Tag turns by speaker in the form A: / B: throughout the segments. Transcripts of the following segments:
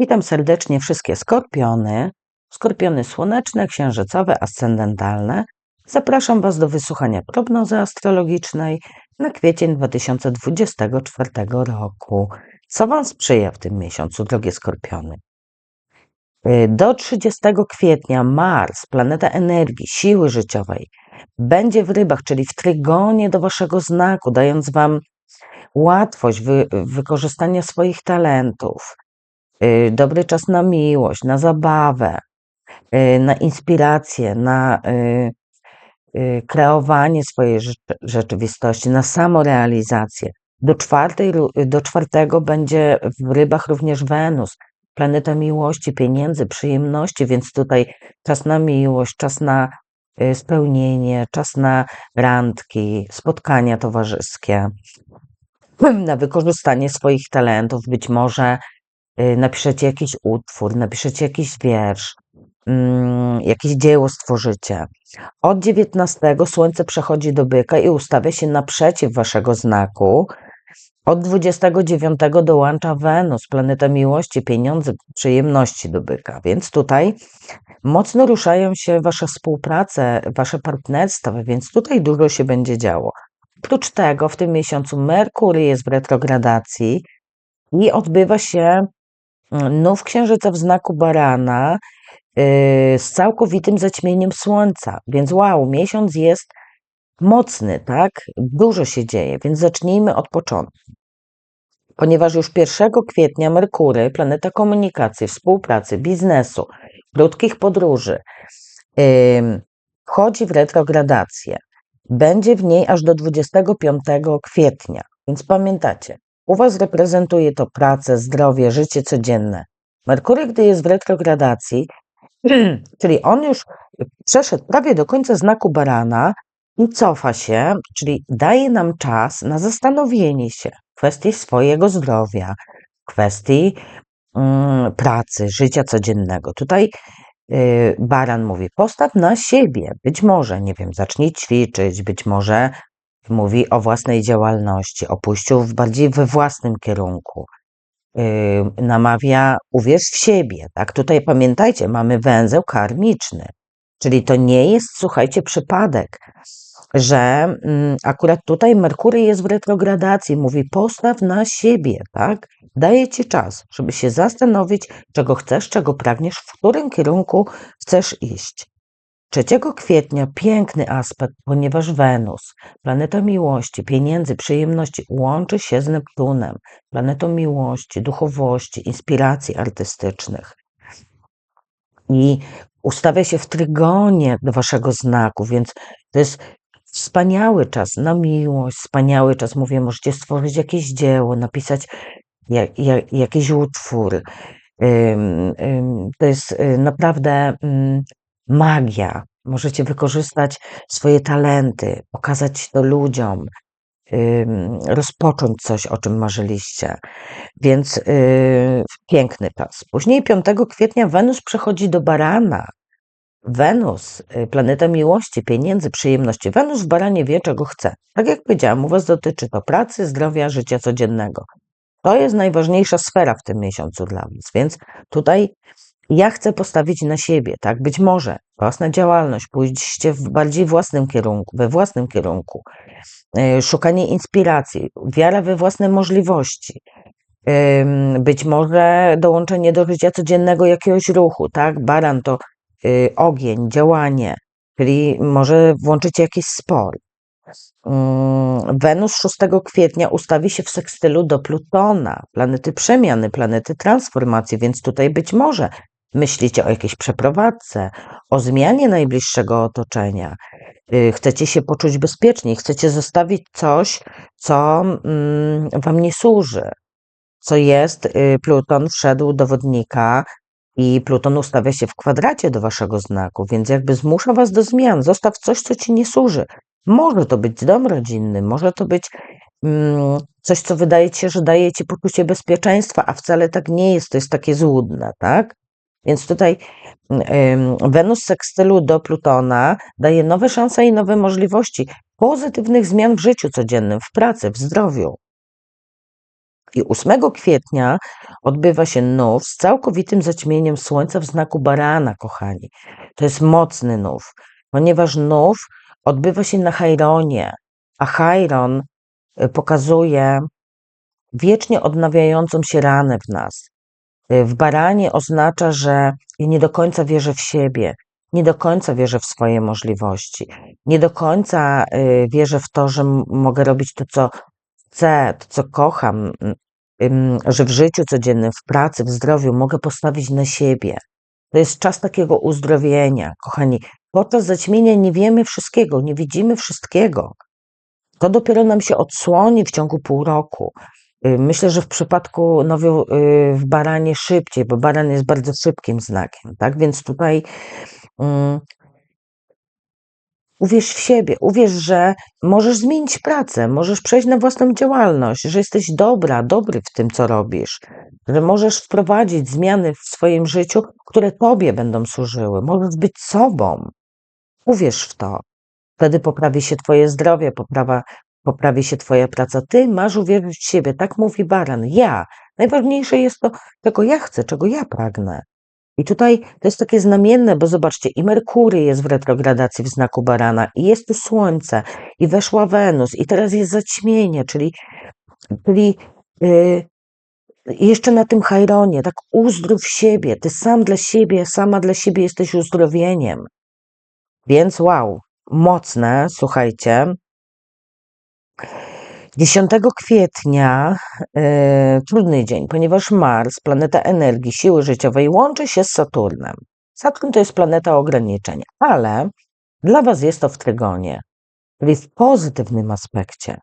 A: Witam serdecznie wszystkie skorpiony, skorpiony słoneczne, księżycowe, ascendentalne. Zapraszam Was do wysłuchania prognozy astrologicznej na kwiecień 2024 roku. Co Wam sprzyja w tym miesiącu, drogie skorpiony? Y, Do 30 kwietnia Mars, planeta energii, siły życiowej, będzie w rybach, czyli w trygonie do Waszego znaku, dając Wam łatwość wy, wykorzystania swoich talentów, dobry czas na miłość, na zabawę, y, na inspirację, na y, y, kreowanie swojej rzeczy- rzeczywistości, na samorealizację. Do, czwartej, do czwartego będzie w rybach również Wenus, planeta miłości, pieniędzy, przyjemności, więc tutaj czas na miłość, czas na y, spełnienie, czas na randki, spotkania towarzyskie, na wykorzystanie swoich talentów. Być może y, napiszecie jakiś utwór, napiszecie jakiś wiersz, mm, jakieś dzieło stworzycie. Od 19 Słońce przechodzi do byka i ustawia się naprzeciw waszego znaku. Od 29 dołącza Wenus, planeta miłości, pieniądze, przyjemności do byka. Więc tutaj mocno ruszają się wasze współprace, wasze partnerstwa, więc tutaj dużo się będzie działo. Oprócz tego w tym miesiącu Merkury jest w retrogradacji i odbywa się nów księżyca w znaku barana yy, z całkowitym zaćmieniem słońca. Więc wow, miesiąc jest mocny, tak? Dużo się dzieje, więc zacznijmy od początku. Ponieważ już 1 kwietnia Merkury, planeta komunikacji, współpracy, biznesu, krótkich podróży, wchodzi w retrogradację. Będzie w niej aż do 25 kwietnia. Więc pamiętacie, u Was reprezentuje to pracę, zdrowie, życie codzienne. Merkury, gdy jest w retrogradacji, czyli on już przeszedł prawie do końca znaku barana i cofa się, czyli daje nam czas na zastanowienie się w kwestii swojego zdrowia, kwestii mm, pracy, życia codziennego. Tutaj y, baran mówi: postaw na siebie. Być może, nie wiem, zacznij ćwiczyć, być może mówi o własnej działalności, o pójściu w bardziej we własnym kierunku. Y, namawia, uwierz w siebie. Tak, tutaj pamiętajcie, mamy węzeł karmiczny, czyli to nie jest, słuchajcie, przypadek, że mm, akurat tutaj Merkury jest w retrogradacji, mówi postaw na siebie, tak? Daje ci czas, żeby się zastanowić, czego chcesz, czego pragniesz, w którym kierunku chcesz iść. 3 kwietnia piękny aspekt, ponieważ Wenus, planeta miłości, pieniędzy, przyjemności, łączy się z Neptunem, planetą miłości, duchowości, inspiracji artystycznych. I ustawia się w trygonie do waszego znaku, więc to jest wspaniały czas na miłość, wspaniały czas. Mówię, możecie stworzyć jakieś dzieło, napisać jak, jak, jakiś utwór. To jest y, naprawdę magia. Możecie wykorzystać swoje talenty, pokazać to ludziom, rozpocząć coś, o czym marzyliście. Więc yy, piękny czas. Później 5 kwietnia Wenus przechodzi do Barana. Wenus, y, planeta miłości, pieniędzy, przyjemności. Wenus w Baranie wie, czego chce. Tak jak powiedziałam, u Was dotyczy to pracy, zdrowia, życia codziennego. To jest najważniejsza sfera w tym miesiącu dla Was, więc tutaj ja chcę postawić na siebie, tak? Być może własna działalność, pójście w bardziej własnym kierunku, we własnym kierunku, yy, szukanie inspiracji, wiara we własne możliwości, być może dołączenie do życia codziennego jakiegoś ruchu, tak? Baran to y, ogień, działanie, czyli może włączycie jakiś sport. Mm, Wenus 6 kwietnia ustawi się w sekstylu do Plutona, planety przemiany, planety transformacji, więc tutaj być może myślicie o jakiejś przeprowadzce, o zmianie najbliższego otoczenia. Y, Chcecie się poczuć bezpieczniej, chcecie zostawić coś, co mm, wam nie służy. Co jest, y, Pluton wszedł do wodnika i Pluton ustawia się w kwadracie do waszego znaku, więc jakby zmusza was do zmian. Zostaw coś, co ci nie służy. Może to być dom rodzinny, może to być mm, coś, co wydaje ci się, że daje ci poczucie bezpieczeństwa, a wcale tak nie jest, to jest takie złudne, tak? Więc tutaj ym, Wenus sekstylu do Plutona daje nowe szanse i nowe możliwości pozytywnych zmian w życiu codziennym, w pracy, w zdrowiu. I 8 kwietnia odbywa się nów z całkowitym zaćmieniem słońca w znaku barana, kochani. To jest mocny nów, ponieważ nów odbywa się na Chaironie, a Chairon y, pokazuje wiecznie odnawiającą się ranę w nas. Y, W baranie oznacza, że nie do końca wierzę w siebie, nie do końca wierzę w swoje możliwości, nie do końca y, wierzę w to, że mogę robić to, co chcę, to, co kocham, ym, ym, że w życiu codziennym, w pracy, w zdrowiu mogę postawić na siebie. To jest czas takiego uzdrowienia, kochani. Podczas zaćmienia nie wiemy wszystkiego, nie widzimy wszystkiego. To dopiero nam się odsłoni w ciągu pół roku. Y, Myślę, że w przypadku nowiu y, w baranie szybciej, bo baran jest bardzo szybkim znakiem, tak? Więc tutaj mm, uwierz w siebie, uwierz, że możesz zmienić pracę, możesz przejść na własną działalność, że jesteś dobra, dobry w tym, co robisz, że możesz wprowadzić zmiany w swoim życiu, które tobie będą służyły. Możesz być sobą. Uwierz w to. Wtedy poprawi się twoje zdrowie, poprawa, poprawi się twoja praca. Ty masz uwierzyć w siebie, tak mówi Baran. Ja. Najważniejsze jest to, czego ja chcę, czego ja pragnę. I tutaj to jest takie znamienne, bo zobaczcie, i Merkury jest w retrogradacji w znaku Barana, i jest tu Słońce, i weszła Wenus, i teraz jest zaćmienie, czyli, czyli yy, jeszcze na tym Chajronie, tak uzdrów siebie, ty sam dla siebie, sama dla siebie jesteś uzdrowieniem. Więc wow, mocne, słuchajcie. 10 kwietnia e, trudny dzień, ponieważ Mars, planeta energii, siły życiowej, łączy się z Saturnem. Saturn to jest planeta ograniczeń, ale dla Was jest to w trygonie, czyli w pozytywnym aspekcie.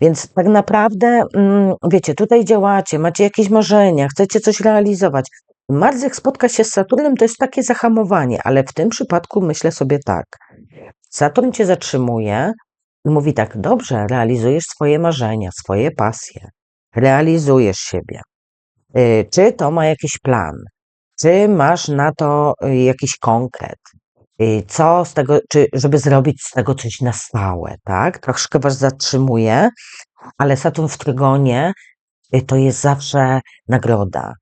A: Więc tak naprawdę, mm, wiecie, tutaj działacie, macie jakieś marzenia, chcecie coś realizować. Mars, jak spotka się z Saturnem, to jest takie zahamowanie, ale w tym przypadku myślę sobie tak. Saturn cię zatrzymuje mówi tak: Dobrze, realizujesz swoje marzenia, swoje pasje, realizujesz siebie. Y, Czy to ma jakiś plan? Czy masz na to y, jakiś konkret? Y, Co z tego, czy żeby zrobić z tego coś na stałe, tak? Troszkę was zatrzymuje, ale Saturn w trygonie to jest zawsze nagroda.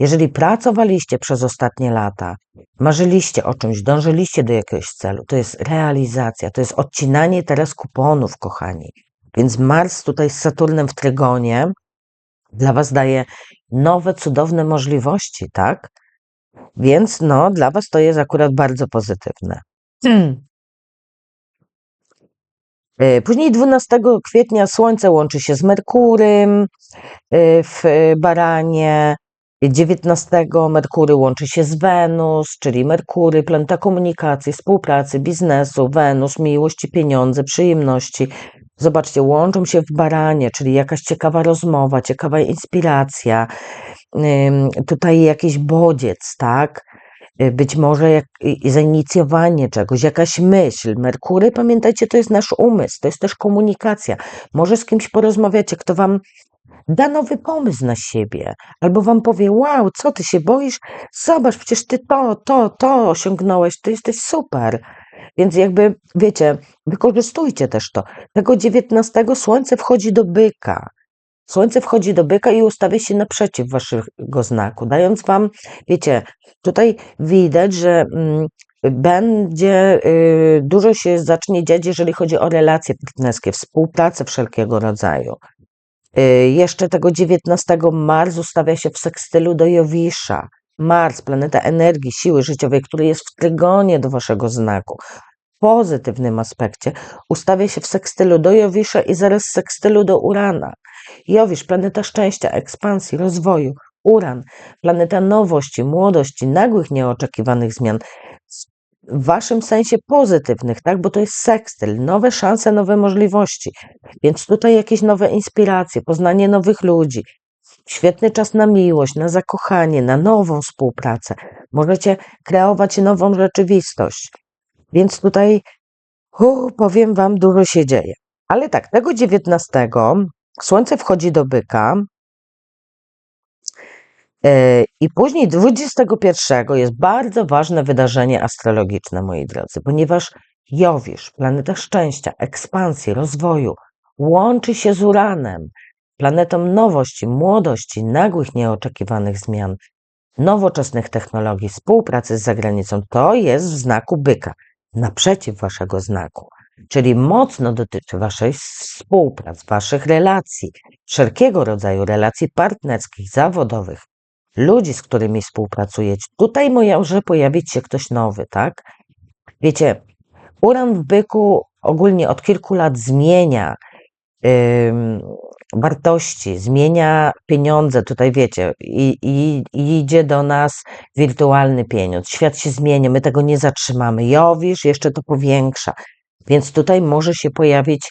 A: Jeżeli pracowaliście przez ostatnie lata, marzyliście o czymś, dążyliście do jakiegoś celu, to jest realizacja, to jest odcinanie teraz kuponów, kochani. Więc Mars tutaj z Saturnem w trygonie dla Was daje nowe, cudowne możliwości, tak? Więc no, dla Was to jest akurat bardzo pozytywne. Y, Później 12 kwietnia Słońce łączy się z Merkurym y, w Baranie. 19 Merkury łączy się z Wenus, czyli Merkury, planeta komunikacji, współpracy, biznesu, Wenus, miłości, pieniądze, przyjemności. Zobaczcie, łączą się w Baranie, czyli jakaś ciekawa rozmowa, ciekawa inspiracja, tutaj jakiś bodziec, tak? Y, Być może jak, zainicjowanie czegoś, jakaś myśl. Merkury, pamiętajcie, to jest nasz umysł, to jest też komunikacja. Może z kimś porozmawiacie, kto wam da nowy pomysł na siebie, albo wam powie: Wow, co ty się boisz? Zobacz, przecież ty to, to, to osiągnąłeś, ty jesteś super. Więc jakby, wiecie, wykorzystujcie też to. Tego 19 słońce wchodzi do byka. Słońce wchodzi do byka i ustawia się naprzeciw waszego znaku, dając wam, wiecie, tutaj widać, że mm, będzie y, dużo się zacznie dziać, jeżeli chodzi o relacje partnerskie, współpracę wszelkiego rodzaju. Y, Jeszcze tego 19 Mars ustawia się w sekstylu do Jowisza. Mars, planeta energii, siły życiowej, który jest w trygonie do waszego znaku. W pozytywnym aspekcie ustawia się w sekstylu do Jowisza i zaraz w sekstylu do Urana. Jowisz, planeta szczęścia, ekspansji, rozwoju. Uran, planeta nowości, młodości, nagłych, nieoczekiwanych zmian. W waszym sensie pozytywnych, tak? Bo to jest sekstyl, nowe szanse, nowe możliwości. Więc tutaj jakieś nowe inspiracje, poznanie nowych ludzi. Świetny czas na miłość, na zakochanie, na nową współpracę. Możecie kreować nową rzeczywistość. Więc tutaj hu, powiem wam, dużo się dzieje. Ale tak, tego 19 Słońce wchodzi do byka. E, I później 21 jest bardzo ważne wydarzenie astrologiczne, moi drodzy, ponieważ Jowisz, planeta szczęścia, ekspansji, rozwoju, łączy się z Uranem. planetą nowości, młodości, nagłych, nieoczekiwanych zmian, nowoczesnych technologii, współpracy z zagranicą. To jest w znaku byka, naprzeciw waszego znaku. Czyli mocno dotyczy waszej współpracy, waszych relacji, wszelkiego rodzaju relacji partnerskich, zawodowych, ludzi, z którymi współpracujecie. Tutaj może pojawić się ktoś nowy, tak? Wiecie, uran w byku ogólnie od kilku lat zmienia wartości, zmienia pieniądze, tutaj wiecie, i, i, i, idzie do nas wirtualny pieniądz. Świat się zmienia, my tego nie zatrzymamy. Jowisz jeszcze to powiększa. Więc tutaj może się pojawić,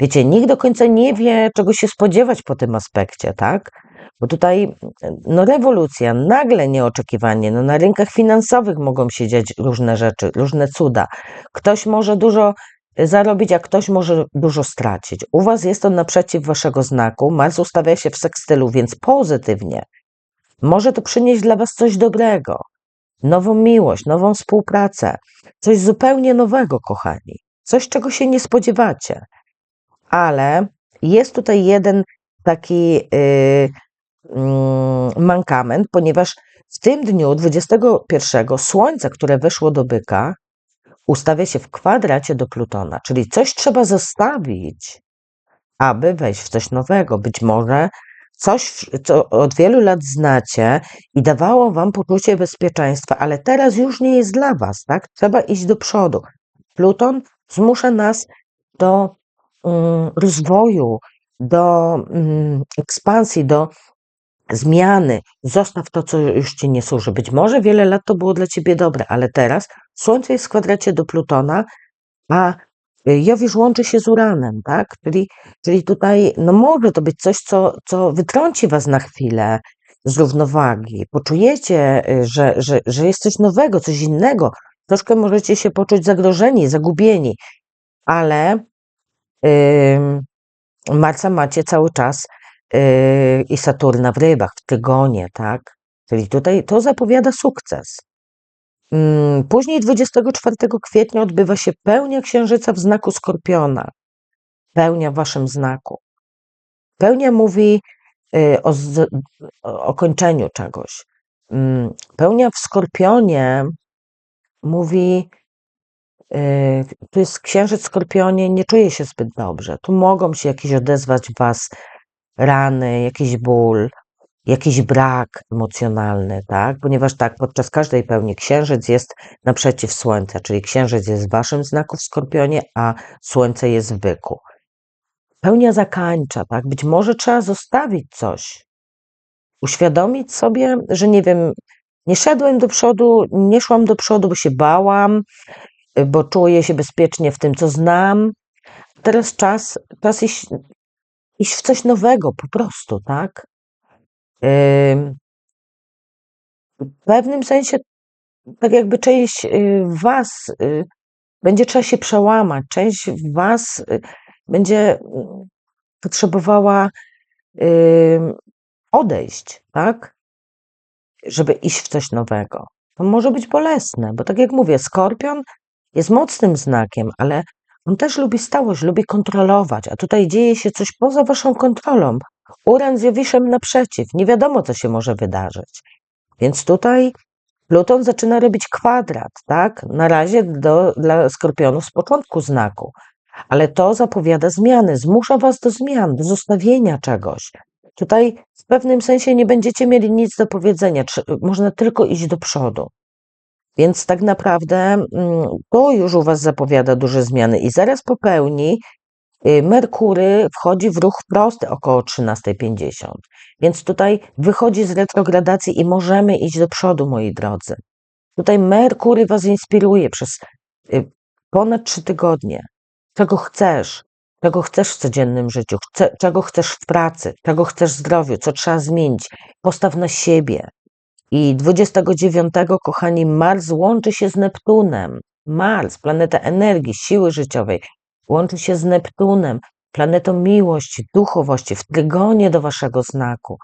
A: wiecie, nikt do końca nie wie, czego się spodziewać po tym aspekcie, tak? Bo tutaj no rewolucja, nagle nieoczekiwanie, no na rynkach finansowych mogą się dziać różne rzeczy, różne cuda. Ktoś może dużo zarobić, a ktoś może dużo stracić. U Was jest on naprzeciw Waszego znaku. Mars ustawia się w sekstylu, więc pozytywnie. Może to przynieść dla Was coś dobrego. Nową miłość, nową współpracę. Coś zupełnie nowego, kochani. Coś, czego się nie spodziewacie. Ale jest tutaj jeden taki yy, yy, mankament, ponieważ w tym dniu 21 Słońce, które weszło do byka, ustawia się w kwadracie do Plutona, czyli coś trzeba zostawić, aby wejść w coś nowego. Być może coś, co od wielu lat znacie i dawało wam poczucie bezpieczeństwa, ale teraz już nie jest dla was, tak? Trzeba iść do przodu. Pluton zmusza nas do rozwoju, do um, ekspansji, do zmiany, zostaw to, co już ci nie służy. Być może wiele lat to było dla ciebie dobre, ale teraz Słońce jest w kwadracie do Plutona, a Jowisz łączy się z Uranem, tak? Czyli, czyli tutaj no może to być coś, co, co wytrąci was na chwilę z równowagi. Poczujecie, że, że, że jest coś nowego, coś innego. Troszkę możecie się poczuć zagrożeni, zagubieni, ale Marca macie cały czas Yy, i Saturna w rybach, w tygonie, tak? Czyli tutaj to zapowiada sukces. Mm, później 24 kwietnia odbywa się pełnia księżyca w znaku skorpiona. Pełnia w waszym znaku. Pełnia mówi y, o, o kończeniu czegoś. Mm, pełnia w skorpionie mówi, y, tu jest księżyc skorpionie, nie czuje się zbyt dobrze. Tu mogą się jakieś odezwać was rany, jakiś ból, jakiś brak emocjonalny, tak? Ponieważ tak, podczas każdej pełni księżyc jest naprzeciw Słońca, czyli księżyc jest w waszym znaku w Skorpionie, a Słońce jest w byku. Pełnia zakańcza, tak? Być może trzeba zostawić coś. Uświadomić sobie, że nie wiem, nie szedłem do przodu, nie szłam do przodu, bo się bałam, bo czuję się bezpiecznie w tym, co znam. Teraz czas, czas iść iść w coś nowego po prostu, tak? W pewnym sensie, tak jakby część y, Was y, będzie trzeba się przełamać, część Was y, będzie potrzebowała odejść, tak? Żeby iść w coś nowego. To może być bolesne, bo tak jak mówię, skorpion jest mocnym znakiem, ale on też lubi stałość, lubi kontrolować, a tutaj dzieje się coś poza waszą kontrolą. Uran z Jowiszem naprzeciw, nie wiadomo, co się może wydarzyć. Więc tutaj Pluton zaczyna robić kwadrat, tak? Na razie do, dla skorpionów z początku znaku, ale to zapowiada zmiany, zmusza was do zmian, do zostawienia czegoś. Tutaj w pewnym sensie nie będziecie mieli nic do powiedzenia, można tylko iść do przodu. Więc tak naprawdę mm, to już u Was zapowiada duże zmiany i zaraz po pełni y, Merkury wchodzi w ruch prosty około 13.50. Więc tutaj wychodzi z retrogradacji i możemy iść do przodu, moi drodzy. Tutaj Merkury Was inspiruje przez y, ponad trzy tygodnie. Czego chcesz? Czego chcesz w codziennym życiu? Chce, czego chcesz w pracy? Czego chcesz w zdrowiu? Co trzeba zmienić? Postaw na siebie. I 29, kochani, Mars łączy się z Neptunem. Mars, planeta energii, siły życiowej, łączy się z Neptunem, planetą miłości, duchowości, w trygonie do waszego znaku.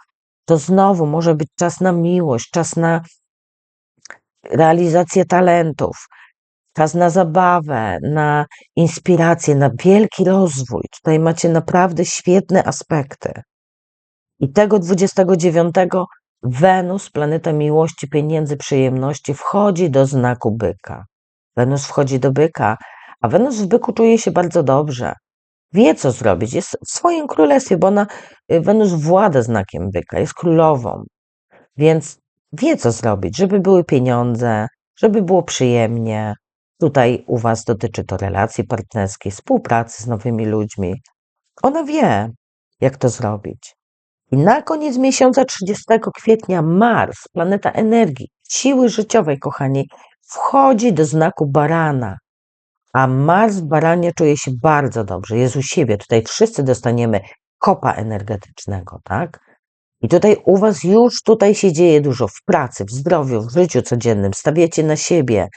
A: To znowu może być czas na miłość, czas na realizację talentów, czas na zabawę, na inspirację, na wielki rozwój. Tutaj macie naprawdę świetne aspekty. I tego 29 Wenus, planeta miłości, pieniędzy, przyjemności, wchodzi do znaku byka. Wenus wchodzi do byka, a Wenus w byku czuje się bardzo dobrze. Wie, co zrobić. Jest w swoim królestwie, bo ona, y, Wenus włada znakiem byka, jest królową. Więc wie, co zrobić, żeby były pieniądze, żeby było przyjemnie. Tutaj u Was dotyczy to relacji partnerskiej, współpracy z nowymi ludźmi. Ona wie, jak to zrobić. I na koniec miesiąca 30 kwietnia Mars, planeta energii, siły życiowej, kochani, wchodzi do znaku barana. A Mars w baranie czuje się bardzo dobrze, jest u siebie. Tutaj wszyscy dostaniemy kopa energetycznego, tak? I tutaj u Was już tutaj się dzieje dużo w pracy, w zdrowiu, w życiu codziennym. Stawiacie na siebie,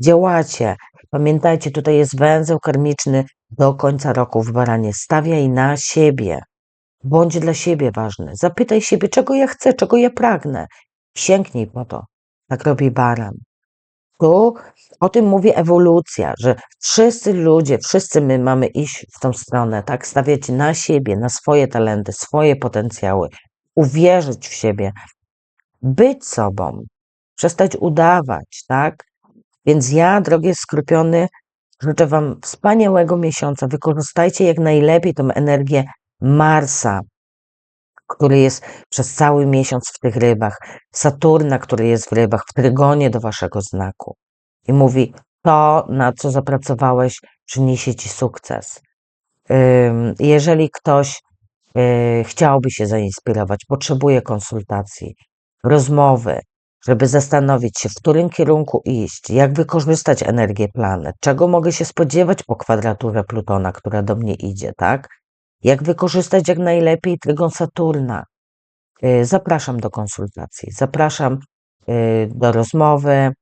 A: działacie. Pamiętajcie, tutaj jest węzeł karmiczny do końca roku w baranie. Stawiaj na siebie. Bądź dla siebie ważny. Zapytaj siebie, czego ja chcę, czego ja pragnę. Sięgnij po to. Tak robi baran. Tu o tym mówi ewolucja, że wszyscy ludzie, wszyscy my mamy iść w tą stronę, tak? Stawiać na siebie, na swoje talenty, swoje potencjały, uwierzyć w siebie, być sobą, przestać udawać, tak? Więc ja, drogie skrupiony, życzę Wam wspaniałego miesiąca. Wykorzystajcie jak najlepiej tą energię Marsa, który jest przez cały miesiąc w tych rybach, Saturna, który jest w rybach, w trygonie do Waszego znaku. I mówi, to, na co zapracowałeś, przyniesie Ci sukces. Jeżeli ktoś y, chciałby się zainspirować, potrzebuje konsultacji, rozmowy, żeby zastanowić się, w którym kierunku iść, jak wykorzystać energię planet, czego mogę się spodziewać po kwadraturze Plutona, która do mnie idzie, tak? Jak wykorzystać jak najlepiej trygon Saturna. Y, Zapraszam do konsultacji, zapraszam y, do rozmowy.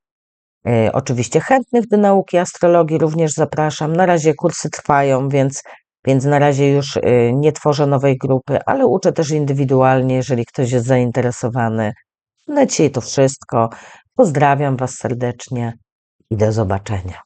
A: Y, Oczywiście chętnych do nauki astrologii również zapraszam. Na razie kursy trwają, więc, więc na razie już nie tworzę nowej grupy, ale uczę też indywidualnie, jeżeli ktoś jest zainteresowany. Na dzisiaj to wszystko. Pozdrawiam Was serdecznie i do zobaczenia.